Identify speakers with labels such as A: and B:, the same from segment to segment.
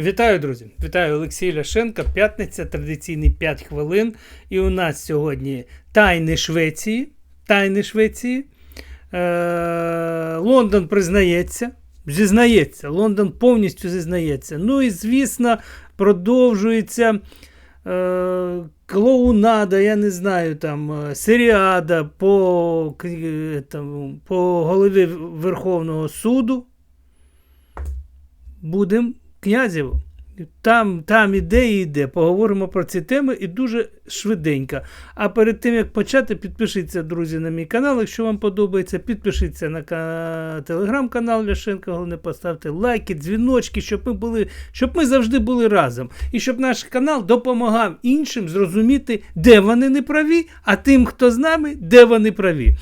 A: Вітаю, друзі! Вітаю Олексій Ляшенко. П'ятниця, традиційні 5 хвилин. І у нас сьогодні тайни Швеції. Тайни Швеції. Е- Лондон признається. Зізнається. Лондон повністю зізнається. Ну і, звісно, продовжується. Е, клоунада, я не знаю, там, е, серіада по, е, там, по голові Верховного суду. Будемо князєво. Там, там іде йде. Поговоримо про ці теми і дуже швиденько. А перед тим як почати, підпишіться, друзі, на мій канал. Якщо вам подобається, підпишіться на ка- телеграм-канал Ляшенка. Головне, поставте лайки, дзвіночки, щоб ми були, щоб ми завжди були разом. І щоб наш канал допомагав іншим зрозуміти, де вони не праві, а тим, хто з нами, де вони праві.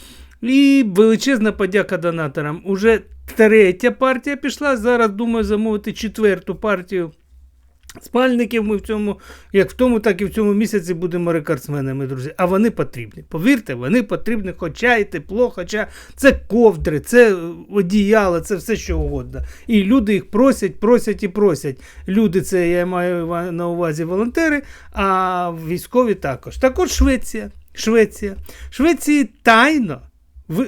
A: І величезна подяка донаторам. Уже третя партія пішла. Зараз думаю замовити четверту партію. Спальників ми в цьому, як в тому, так і в цьому місяці будемо рекордсменами, друзі. А вони потрібні. Повірте, вони потрібні, хоча і тепло, хоча це ковдри, це одіяла, це все що угодно. І люди їх просять, просять і просять. Люди, це я маю на увазі волонтери, а військові також. Також Швеція. Швеція. Швеції тайно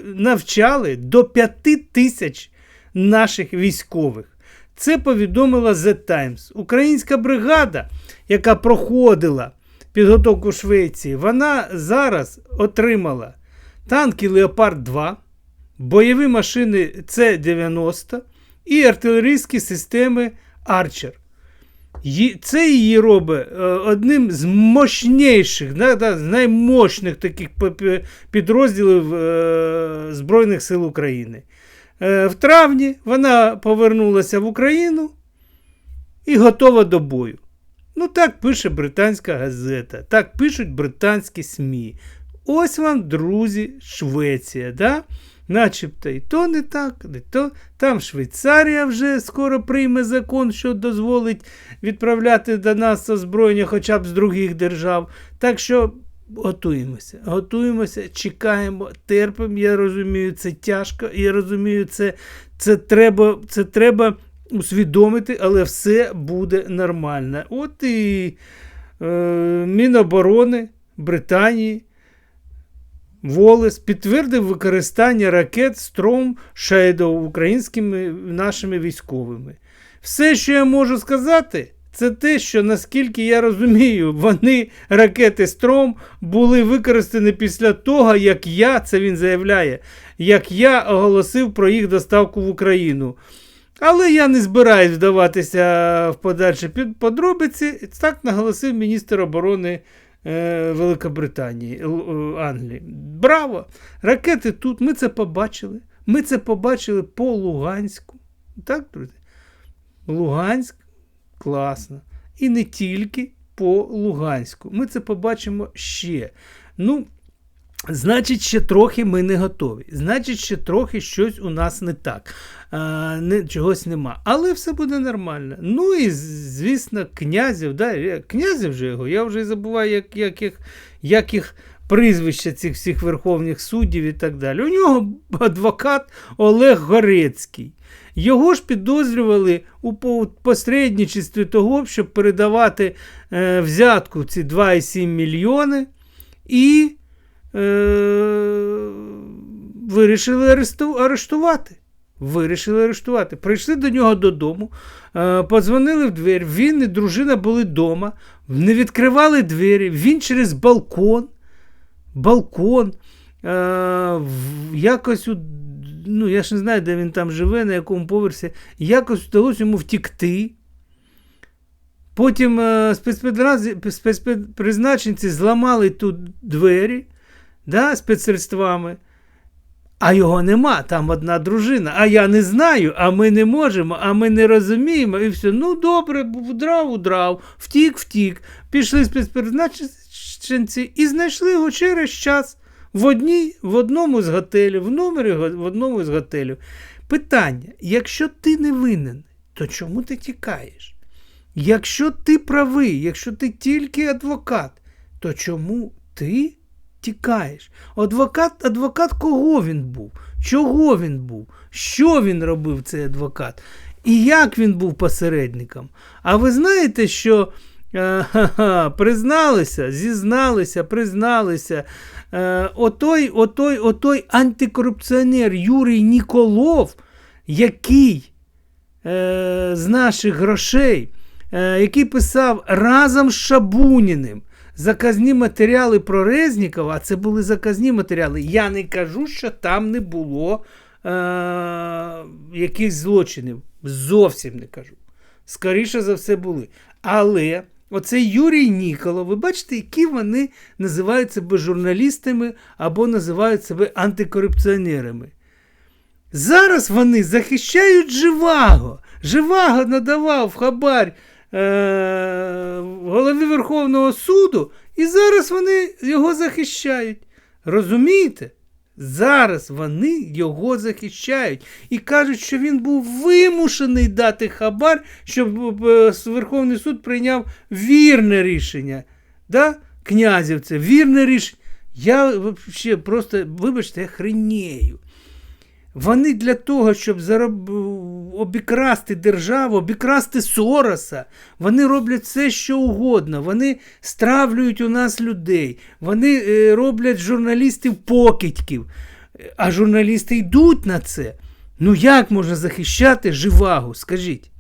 A: навчали до 5 тисяч наших військових. Це повідомила The Times. Українська бригада, яка проходила підготовку Швеції, вона зараз отримала танки Леопард 2, бойові машини С-90 і артилерійські системи Арчер. Це її робить е, одним з мощніших, з наймощних таких підрозділів е, Збройних сил України. Е, В травні вона повернулася в Україну і готова до бою. Ну, так пише британська газета, так пишуть британські СМІ. Ось вам, друзі, Швеція. Да? Начебто і то не так, не то. Там Швейцарія вже скоро прийме закон, що дозволить відправляти до нас озброєння хоча б з других держав. Так що готуємося, готуємося, чекаємо, терпимо. Я розумію, це тяжко, я розумію, це, це, треба, це треба усвідомити, але все буде нормально. От і е, Міноборони Британії. Волес підтвердив використання ракет Storm Shadow українськими нашими військовими. Все, що я можу сказати, це те, що наскільки я розумію, вони, ракети Стром, були використані після того, як я, це він заявляє, як я оголосив про їх доставку в Україну. Але я не збираюсь вдаватися в подальші подробиці. Так наголосив міністр оборони е, Великобританії, е, Англії. Браво! Ракети тут, ми це побачили. Ми це побачили по Луганську. Так, друзі? Луганськ класно. І не тільки по Луганську. Ми це побачимо ще. Ну, Значить, ще трохи ми не готові. Значить, ще трохи щось у нас не так. А, не, чогось нема. Але все буде нормально. Ну і, звісно, князів, да, князів же його, я вже забуваю, як, як, їх, як їх прізвища цих всіх верховних суддів і так далі. У нього адвокат Олег Горецький. Його ж підозрювали у по- посередничестві того, щоб передавати е, взятку ці 2,7 мільйони. І е, вирішили арештувати. Вирішили арештувати. Прийшли до нього додому, е, подзвонили в двері. Він і дружина були вдома, не відкривали двері. Він через балкон, балкон, е, якось, ну я ж не знаю, де він там живе, на якому поверсі, якось вдалося йому втікти. Потім е, спецпризначенці зламали тут двері да, спецсредствами, а його нема, там одна дружина. А я не знаю, а ми не можемо, а ми не розуміємо. І все. Ну добре, удрав, удрав, втік, втік. Пішли спецпризначенці і знайшли його через час в, одній, в одному з готелів, в номері в одному з готелів. Питання: якщо ти не винен, то чому ти тікаєш? Якщо ти правий, якщо ти тільки адвокат, то чому ти тікаєш? Адвокат, адвокат кого він був? Чого він був? Що він робив, цей адвокат? І як він був посередником? А ви знаєте, що ха-ха, призналися, зізналися, призналися. Е, отой, отой, отой антикорупціонер Юрій Ніколов, який е, з наших грошей, е, який писав разом з Шабуніним заказні матеріали про Резнікова, а це були заказні матеріали. Я не кажу, що там не було е, якихось злочинів. Зовсім не кажу. Скоріше за все були. Але оцей Юрій Ніколов, ви бачите, які вони називають себе журналістами або називають себе антикорупціонерами. Зараз вони захищають Живаго. Живаго надавав хабар е- голові Верховного суду, і зараз вони його захищають. Розумієте? Зараз вони його захищають і кажуть, що він був вимушений дати хабар, щоб е, Верховний суд прийняв вірне рішення. Да? Князів це вірне рішення. Я взагалі просто, вибачте, я хренею. Вони для того, щоб зароб... обікрасти державу, обікрасти Сороса, вони роблять все, що угодно. Вони стравлюють у нас людей, вони е, роблять журналістів покидьків. А журналісти йдуть на це. Ну як можна захищати живагу? Скажіть.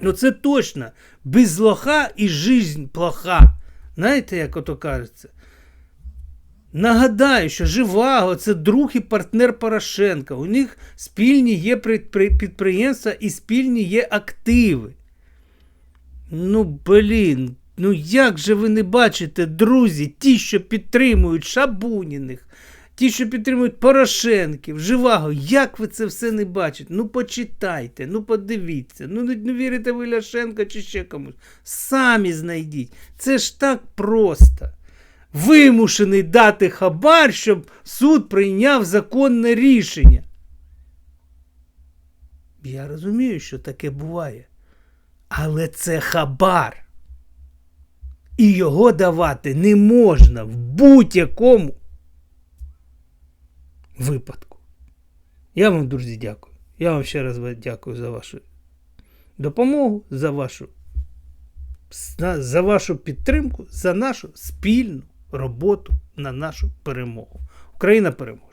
A: Ну це точно. Без лоха і жизнь плоха. Знаєте, як ото кажеться? Нагадаю, що Живаго це друг і партнер Порошенка. У них спільні є підприємства і спільні є активи. Ну, блін, ну як же ви не бачите, друзі, ті, що підтримують Шабуніних, ті, що підтримують Порошенків, Живаго, як ви це все не бачите? Ну почитайте, ну подивіться, ну не, вірите ви Ляшенко чи ще комусь. Самі знайдіть. Це ж так просто вимушений дати хабар, щоб суд прийняв законне рішення. Я розумію, що таке буває. Але це хабар. І його давати не можна в будь-якому випадку. Я вам, друзі, дякую. Я вам ще раз дякую за вашу допомогу, за вашу, за вашу підтримку, за нашу спільну роботу на нашу перемогу. Україна переможе!